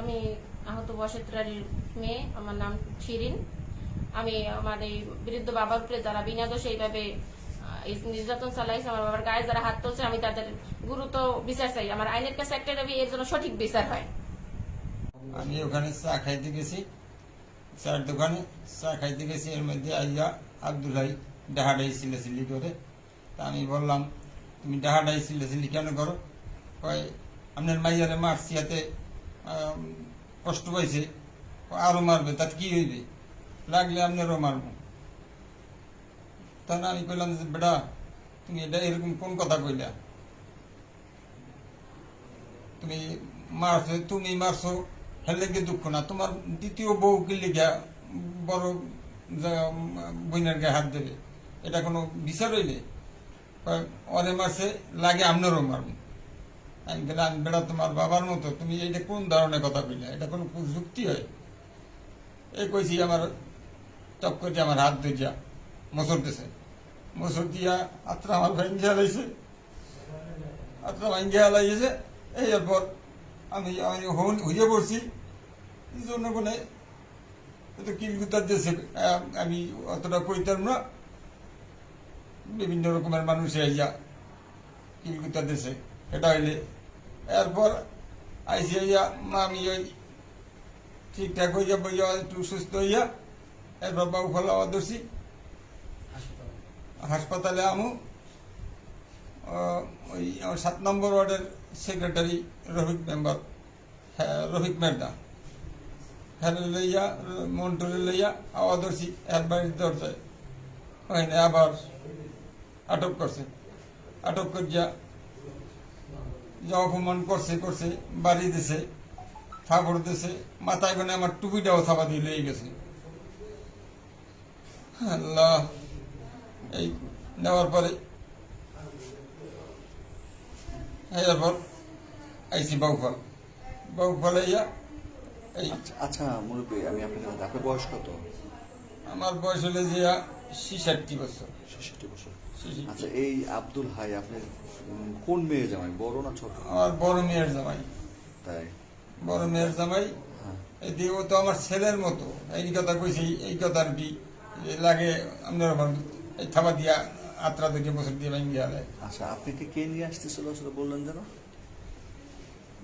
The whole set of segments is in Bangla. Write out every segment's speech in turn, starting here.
আমি আহত বসেত্রারির মেয়ে, আমার নাম শিরিন। আমি আমার এই বৃদ্ধ বাবার উপরে যারা বিনা দোষে এইভাবে এই নির্যাতন চালাইছে, আমার বাবার গায়ে যারা হাত তুলছে, আমি তাদের গুরুত্ব বিচার চাই। আমার আইনের কাছে একটা এর জন্য সঠিক বিচার হয়। আমি ওখানে চা খাইতে গেছি চার দোকানে। চা খাইতে গেছি, এর মধ্যে আইয়া আব্দুল ভাই ডাহাডাই সিলেসিলি করে। তা আমি বললাম, তুমি ডাহাডাই সিলেসিলি কেন করো? কয়, আপনার মাইয়ারে মারছি হাতে কষ্ট পাইছে কয়, আরও মারবে তাতে কি হইবে? লাগলে আপনারও মারবো। তখন আমি কইলাম যে বেটা তুমি এটা এরকম কোন কথা কইলা? তুমি মারছো তুমি মারছো হেলে কি দুঃখ না? তোমার দ্বিতীয় বউ কি লিখা বড় যা- বোনের গায়ে হাত দেবে? এটা কোনো বিচার হইলে কয়, ওরে মারছে লাগে আপনারও মারব। আমি আমি বেড়া তোমার বাবার মতো, তুমি এইটা কোন ধরনের কথা কইলা? এটা কোনো যুক্তি হয়? এই কইছি, আমার করে আমার হাত ধরিয়া মসর দিছে। মসর দিয়া আত্রা আমার ভাঙ্গিয়া লাইছে। আত্রা ভাঙ্গিয়া লাইছে। এই এরপর আমি আমি হন- হইয়া এই জন্য কোনে তো কিলকুতার দেশে আমি অতটা কইতাম না। বিভিন্ন রকমের মানুষ আইয়া কিলকুতার দেশে এটা হইলে এরপর আইসি হইয়া মা আমি ওই ঠিকঠাক হইয়া বইয়া একটু সুস্থ হইয়া এরপর বাবু ফলা ধরছি হাসপাতালে আমু ওই আমার সাত নম্বর ওয়ার্ডের সেক্রেটারি রফিক মেম্বার হ্যাঁ রফিক মেরদা হ্যাঁ লইয়া মন্টরে লইয়া আওয়া ধরছি এর বাড়ির দরজায়। ওখানে আবার আটক করছে। আটক করিয়া যা অপমান করছে করছে বাড়ি দিছে থাপড় দিছে মাথায় কোনে আমার টুপিটাও থাপা দিয়ে লয়ে গেছে। আল্লাহ এই নেওয়ার পরে এরপর আইসি বাউফল। বাউফলে ইয়া এই আচ্ছা আচ্ছা মুরব্বী আমি আপনাকে আপনার বয়স কত? আমার বয়স হলে যে ছিষট্টি বছর। ছেষট্টি বছর। 66 আচ্ছা এই আব্দুল হাই আপনি কোন মেয়ে জামাই? বড় না ছোট? আমার বড় মেয়ের জামাই। তাই? বড় মেয়ের জামাই। হ্যাঁ। এই দিয়ে ও তো আমার ছেলের মতো। এই কথা কইছি এই কথা আর কি যে লাগে আপনার এই থাবা দিয়া আত্রা থেকে বছর দিয়ে ভেঙে গেলে আচ্ছা আপনাকে কে নিয়ে আসতেছিল আসলে বললেন যেন?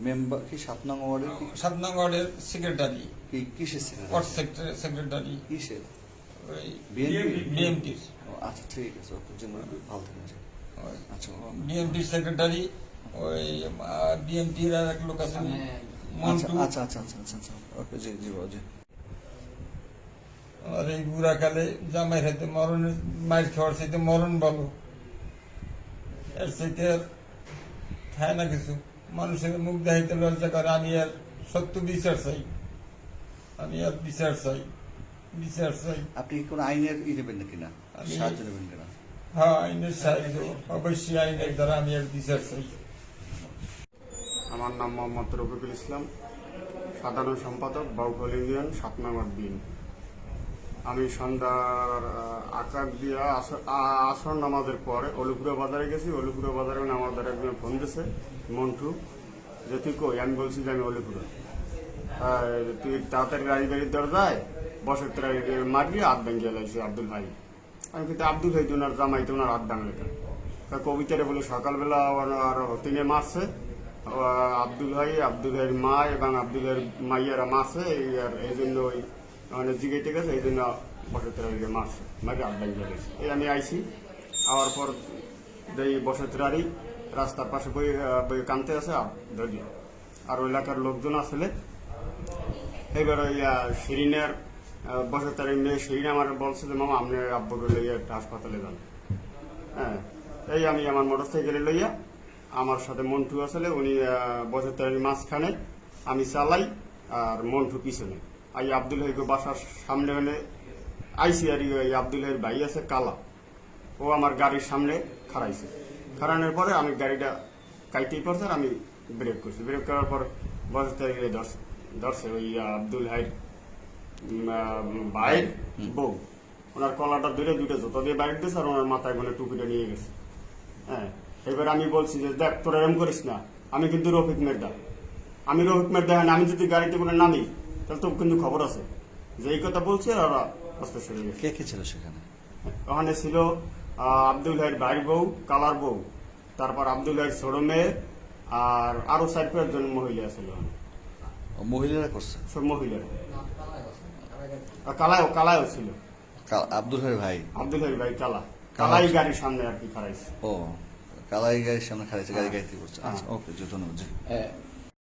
মেম্বার কি সাত নং ওয়ার্ডের সাত নং ওয়ার্ডের সেক্রেটারি কি কিসের সেক্রেটারি সেক্রেটারি কিসের? আচ্ছা ঠিক আছে ভালো থাকেন আচ্ছা। সেক্রেটারি ওই বিএমপির আর এক লোক আছে আচ্ছা আচ্ছা আচ্ছা আচ্ছা আচ্ছা আচ্ছা ওকে জি জি বাবু, জি। আর এই বুড়াকালে জামাই হাতে মরণের মাইর খাওয়ার সাথে মরণ বলো এর সাথে আর খায় না কিছু। মানুষের মুখ দেখাইতে লজ্জা করে আমি আর সত্য বিচার চাই। আমি আর বিচার চাই। বিচার চাই আপনি কি কোনো আইনের ই নেবেন নাকি না আমি- সাহায্য নেবেন কিনা? হ্যাঁ আইনের সাহায্য অবশ্যই আইনের দ্বারা আমি আর বিচার চাই আমার নাম মোহাম্মদ রফিকুল ইসলাম সাধারণ সম্পাদক বাউফল ইউনিয়ন সাত নম্বর দিন আমি সন্ধ্যার আকার দিয়া আসর নামাজের পরে অলিপুরা বাজারে গেছি। অলিপুরা বাজারে আমাদের একজন ফোন দিয়েছে মন্টু যে তুই কই? আমি বলছি যে আমি অলিপুরা। আর তুই তাড়াতাড়ি গাড়ি গাড়ির দরজায় বসে তোরা মারবি হাত ভেঙে লাগছে আব্দুল ভাই। আমি কিন্তু আব্দুল ভাই তোনার জামাই তোনার হাত ভাঙলে তা কবিতারে বলে সকালবেলা আর- তিনে মারছে আব্দুল ভাই আব্দুল ভাইয়ের মা এবং আব্দুল ভাইয়ের মাইয়ারা মারছে এই আর এই জন্য ওই মানে জিগাইতে গেছে এই জন্য বসে তোরা মারছে মারি হাত ভেঙে গেছে এই আমি আইছি আওয়ার পর এই বসে তোরারই রাস্তার পাশে বই বই কানতে আছে ধরি। আর ওই এলাকার লোকজন আসলে এবার ওই আহ, শিরিনের বছর তার মেয়ে শিরিন আমার বলছে যে মামা আপনি আব্বুকে লইয়া একটা হাসপাতালে যান। হ্যাঁ এই আমি আমার মোটর সাইকেলে লইয়া আমার সাথে মন্টু আসলে উনি বছর তার মাঝখানে আমি চালাই আর মন্টু পিছনে। আই আব্দুল হাইকে বাসার সামনে হলে আইসি আর ওই আব্দুল হাইয়ের ভাই আছে কালা। ও আমার গাড়ির সামনে খাড়াইছে। খাড়ানোর পরে আমি গাড়িটা কাইতেই পড়ছে আর আমি ব্রেক করছি। ব্রেক করার পর বছর তারিখে ধরছে ধরছে ওই আব্দুল আহ, ভাইয়ের বউ ওনার কলাটা ধরে দুটো জুতো দিয়ে বাইরে দিয়েছে আর ওনার মাথায় মানে টুপিটা নিয়ে গেছে। হ্যাঁ এবার আমি বলছি যে দেখ তোরা এরম করিস না। আমি কিন্তু রফিক মেরদা আমি রোহিত মের দেখেন আমি যদি গাড়িতে করে নামি তাহলে তো কিন্তু খবর আছে। যে এই কথা বলছি আর ওরা অস্ত্র সরে গেছে। কে কে ছিল সেখানে? ওখানে ছিল আব্দুল ভাইয়ের ভাইয়ের বউ কালার বউ। তারপর আব্দুল ভাইয়ের ছোট মেয়ে আর আরও চার পাঁচজন মহিলা ছিল। মহিলারা করছে? সব মহিলা আর কালায়ও কালায়ও ছিল। আব্দুল হাই ভাই। আব্দুল ভাইয়ের ভাই কালা। কালা কালাই গাড়ির সামনে আর কি খারাইছে ও কালাই গাড়ির সামনে খারাইছে গাড়ি হ্যাঁ। গাড়িতে করছে আচ্ছা ওকে জি ধন্যবাদ হ্যাঁ।